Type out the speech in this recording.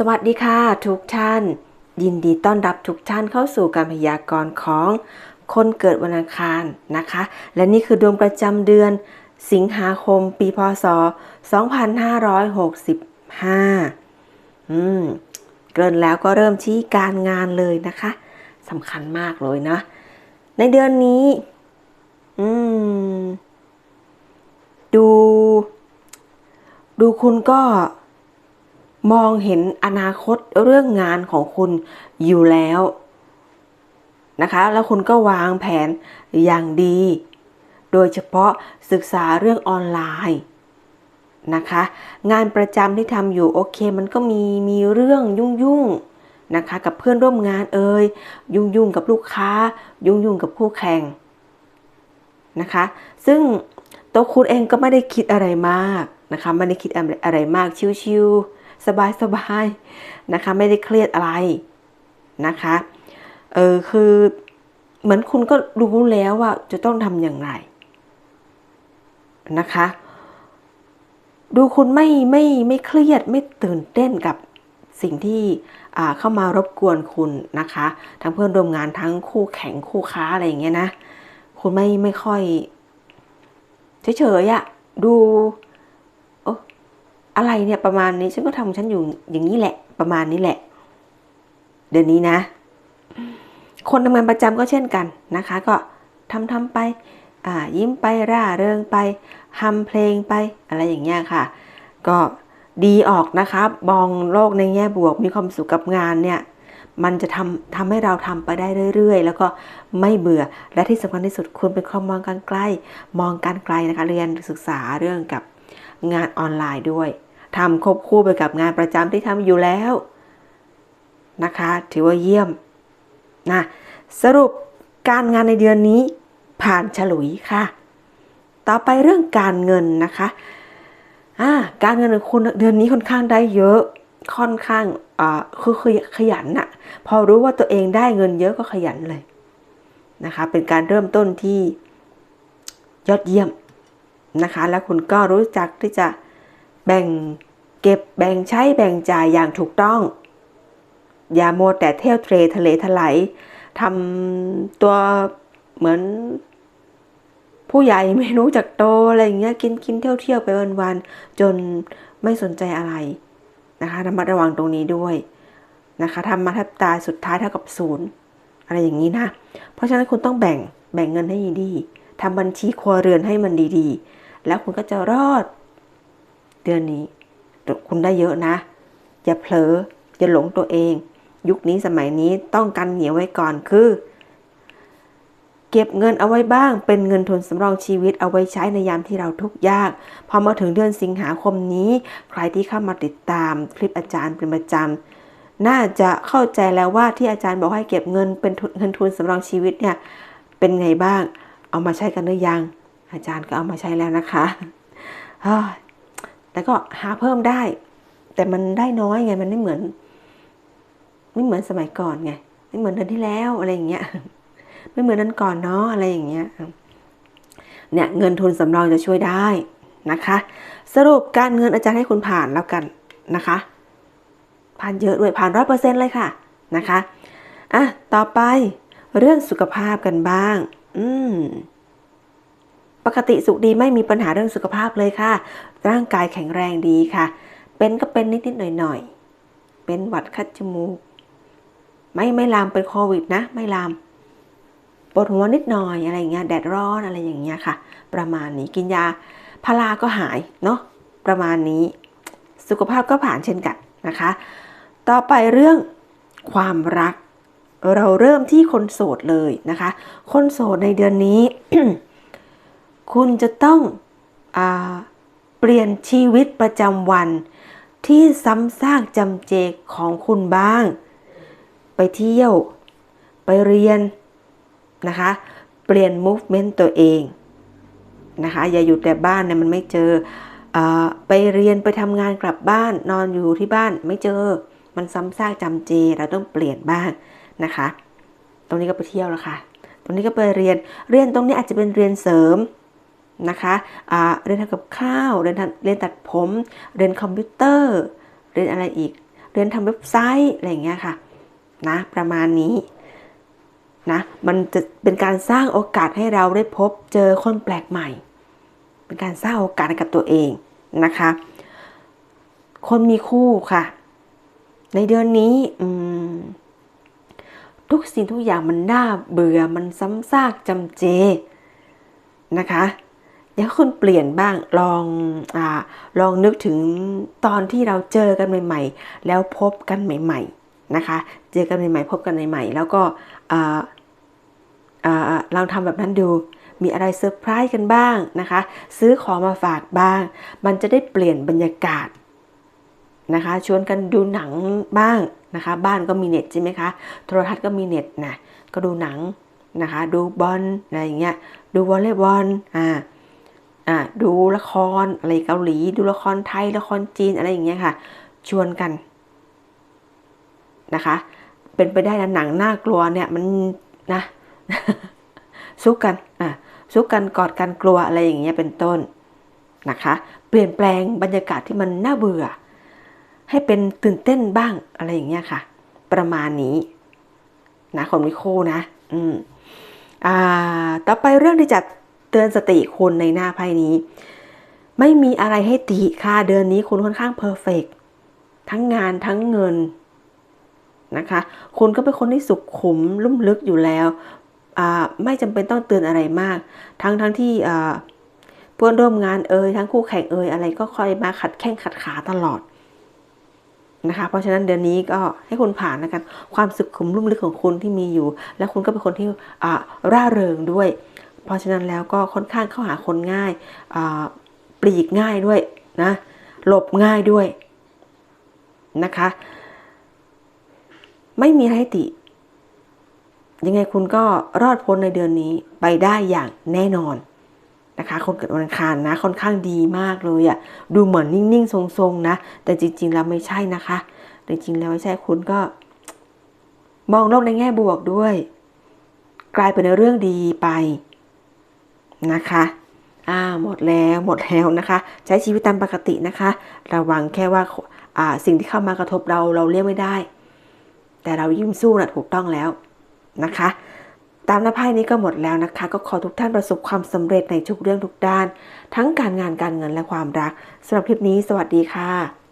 สวัสดีค่ะทุกท่าน ยินดีต้อนรับทุกท่านเข้าสู่การพยากรณ์ของคนเกิดวันอังคารนะคะ และนี่คือดวงประจำเดือน สิงหาคม ปีพศ 2565 อืม เกินแล้วก็เริ่มที่การงานเลยนะคะสำคัญมากเลยนะ ในเดือนนี้ อืม ดู ดูคุณก็ มองเห็นอนาคตเรื่องงานของคุณอยู่แล้วนะคะ แล้วคุณก็วางแผนอย่างดี โดยเฉพาะศึกษาเรื่องออนไลน์นะคะ งานประจำที่ทำอยู่โอเค มันก็มีมีเรื่องยุ่งยุ่งนะคะ กับเพื่อนร่วมงานเอ่ยยุ่งยุ่งกับลูกค้า ยุ่งยุ่งกับคู่แข่งนะคะ ซึ่งตัวคุณเองก็ไม่ได้คิดอะไรมากนะคะไม่ได้คิดอะไรมากชิวๆ สบายๆนะคะ ไม่ได้เครียดอะไรนะคะ เออคือเหมือนคุณก็รู้แล้วว่าจะต้องทำอย่างไรนะคะ ดูคุณไม่ไม่ไม่เครียดไม่ตื่นเต้นกับสิ่งที่เข้ามารบกวนคุณนะคะ ทั้งเพื่อนร่วมงานทั้งคู่แข่งคู่ค้าอะไรอย่างเงี้ยนะ คุณไม่ไม่ค่อยเฉยๆอะดู อะไรเนี่ยประมาณนี้ฉันก็ทำฉันอยู่อย่างนี้แหละ ประมาณนี้แหละ เดือนนี้นะ คนทำงานประจำก็เช่นกันนะคะ ก็ทำทำไปยิ้มไปร่าเริงไปทำเพลงไปอะไรอย่างเงี้ยค่ะ ก็ดีออกนะคะบองโลกในแง่บวกมีความสุขกับงานเนี่ยมันจะทำทำให้เราทำไปได้เรื่อย ๆ แล้วก็ไม่เบื่อและที่สำคัญที่สุดคุณเป็นคนมองการไกล มองการไกลนะคะเรียนศึกษาเรื่องกับงานออนไลน์ด้วย ทำควบคู่ไปกับงานประจำที่ทำอยู่แล้วนะคะ ถือว่าเยี่ยมนะสรุปการงานในเดือนนี้ผ่านฉลุยค่ะ ต่อไปเรื่องการเงินนะคะการเงินของคุณเดือนนี้ค่อนข้างได้เยอะค่อนข้างคือขยันนะพอรู้ว่าตัวเองได้เงินเยอะก็ขยันเลยนะคะเป็นการเริ่มต้นที่ยอดเยี่ยมนะคะ แล้วคุณก็รู้จักที่จะ แบ่งเก็บแบ่งใช้แบ่งจ่ายอย่างถูกต้อง อย่าโมแต่เที่ยวเทรทะเลทลายทำตัวเหมือน ผู้ใหญ่ไม่รู้จักโตอะไรอย่างเงี้ยกินกินเที่ยวเที่ยวไปวันๆจนไม่สนใจอะไรนะคะระมัดระวังตรงนี้ด้วยนะคะทำมาแทบตายสุดท้ายเท่ากับศูนย์อะไรอย่างนี้นะ เพราะฉะนั้นคุณต้องแบ่งแบ่งเงินให้ดีๆทำบัญชีครัวเรือนให้มันดีๆ แล้วคุณก็จะรอด เดือนนี้ คุณได้เยอะนะ อย่าเผลออย่าหลงตัวเอง ยุคนี้สมัยนี้ต้องกันเหนียวไว้ก่อนคือ เก็บเงินเอาไว้บ้าง เป็นเงินทุนสำรองชีวิตเอาไว้ใช้ในยามที่เราทุกข์ยาก พอมาถึงเดือนสิงหาคมนี้ ใครที่เข้ามาติดตามคลิปอาจารย์เป็นประจำน่าจะเข้าใจแล้วว่าที่อาจารย์บอกให้เก็บเงินเป็นเงินทุนสำรองชีวิตเนี่ย เป็นไงบ้าง เอามาใช้กันหรือยัง อาจารย์ก็เอามาใช้แล้วนะคะ แต่ก็หาเพิ่มได้ แต่มันได้น้อยไง มันไม่เหมือน ไม่เหมือนสมัยก่อนไง ไม่เหมือนเดือนที่แล้วอะไรอย่างเงี้ย ไม่เหมือนนั้นก่อนเนาะอะไรอย่างเงี้ย เนี่ยเงินทุนสำรองจะช่วยได้นะคะ สรุปการเงินอาจารย์ให้คุณผ่านแล้วกันนะคะ ผ่านเยอะด้วยผ่านร้อยเปอร์เซ็นต์เลยค่ะนะคะ อะ ต่อไปเรื่องสุขภาพกันบ้าง อืม ปกติสุขดีไม่มีปัญหาเรื่องสุขภาพเลยค่ะ ร่างกายแข็งแรงดีค่ะ เป็นก็เป็นนิดๆหน่อยๆ เป็นหวัดคัดจมูก ไม่ไม่ลามเป็นโควิดนะ ไม่ลามปวดหัวนิดหน่อยอะไรเงี้ยแดดร้อนอะไรอย่างเงี้ยค่ะ ประมาณนี้กินยาพาราก็หายเนาะประมาณนี้ สุขภาพก็ผ่านเช่นกันนะคะ ต่อไปเรื่องความรัก เราเริ่มที่คนโสดเลยนะคะ คนโสดในเดือนนี้ คุณจะต้องอเปลี่ยนชีวิตประจำวัน ที่ซ้ำซากจำเจของคุณบ้าง ไปเที่ยว ไปเรียนนะคะ เปลี่ยน movement ตัวเองนะคะ อย่าอยู่แต่บ้านเนี่ยมันไม่เจออไปเรียนไปทำงานกลับบ้านนอนอยู่ที่บ้านไม่เจอ มันซ้ำซากจำเจ เราต้องเปลี่ยนบ้างนะคะ ตรงนี้ก็ไปเที่ยวแล้วค่ะ ตรงนี้ก็ไปเรียน เรียนตรงนี้อาจจะเป็นเรียนเสริม นะคะเรียนทำกับข้าว เรียนเรียนตัดผม เรียนคอมพิวเตอร์ เรียนอะไรอีก เรียนทำเว็บไซต์อะไรอย่างเงี้ยค่ะนะประมาณนี้นะมันจะเป็นการสร้างโอกาสให้เราได้พบเจอคนแปลกใหม่ เป็นการสร้างโอกาสกับตัวเองนะคะ คนมีคู่ค่ะ ในเดือนนี้อืมทุกสิ่งทุกอย่างมันน่าเบื่อมันซ้ำซากจำเจนะคะ อยากให้คุณเปลี่ยนบ้างลองอลองนึกถึงตอนที่เราเจอกันใหม่ ๆ แล้วพบกันใหม่ ๆนะคะ เจอกันใหม่ ๆ พบกันใหม่ ๆ แล้วก็อ่าอ่าลองทำแบบนั้นดูมีอะไรเซอร์ไพรส์กันบ้างนะคะ ซื้อของมาฝากบ้าง มันจะได้เปลี่ยนบรรยากาศนะคะชวนกันดูหนังบ้างนะคะ บ้านก็มีเน็ตใช่ไหมคะโทรทัศน์ก็มีเน็ตนะก็ดูหนังนะคะ ดูบอลอะไรอย่างเงี้ยดูวอลเลย์บอลอ่า อ่าดูละครอะไรเกาหลี ดูละครไทยละครจีนอะไรอย่างเงี้ยค่ะ ชวนกันนะคะ เป็นไปได้นะหนังน่ากลัวเนี่ยมันนะซุกกันอะซุกกันกอดกันกลัวอะไรอย่างเงี้ยเป็นต้นนะคะ เปลี่ยนแปลงบรรยากาศที่มันน่าเบื่อ ให้เป็นตื่นเต้นบ้างอะไรอย่างเงี้ยค่ะ ประมาณนี้นะคนมีคู่นะ อืมอ่า ต่อไปเรื่องที่จะ เตือนสติคุณในหน้าไพ่นี้ ไม่มีอะไรให้ติค่ะเดือนนี้คุณค่อนข้างเพอร์เฟกทั้งงานทั้งเงินนะคะคุณก็เป็นคนที่สุขขุมลุ่มลึกอยู่แล้ว ไม่จำเป็นต้องเตือนอะไรมาก ทั้งทั้งที่เพื่อนร่วมงานเอ่ยทั้งคู่แข่งเอ่ยอะไรก็คอยมาขัดแข้งขัดขาตลอดนะคะ เพราะฉะนั้นเดือนนี้ก็ให้คุณผ่านแล้วกันความสุขขุมลุ่มลึกของคุณที่มีอยู่ และคุณก็เป็นคนที่ร่าเริงด้วย เพราะฉะนั้นแล้วก็ค่อนข้างเข้าหาคนง่ายปลีกง่ายด้วยนะหลบง่ายด้วยนะคะ ไม่มีไรติ ยังไงคุณก็รอดพ้นในเดือนนี้ไปได้อย่างแน่นอนนะคะคนเกิดวันอังคารนะค่อนข้างดีมากเลยอะดูเหมือนนิ่งๆ ทรงๆนะ แต่จริง ๆ แล้วไม่ใช่นะคะ จริงๆ แล้วไม่ใช่คุณก็ มองโลกในแง่บวกด้วย กลายเป็นเรื่องดีไป นะคะอ่าหมดแล้วหมดแล้วนะคะ ใช้ชีวิตตามปกตินะคะ ระวังแค่ว่าอ่าสิ่งที่เข้ามากระทบเราเราเลี่ยงไม่ได้ แต่เรายิ้มสู้นะถูกต้องแล้วนะคะตามหน้าไพ่นี้ก็หมดแล้วนะคะ ก็ขอทุกท่านประสบความสำเร็จในทุกเรื่องทุกด้าน ทั้งการงานการเงินและความรักสำหรับคลิปนี้ สวัสดีค่ะ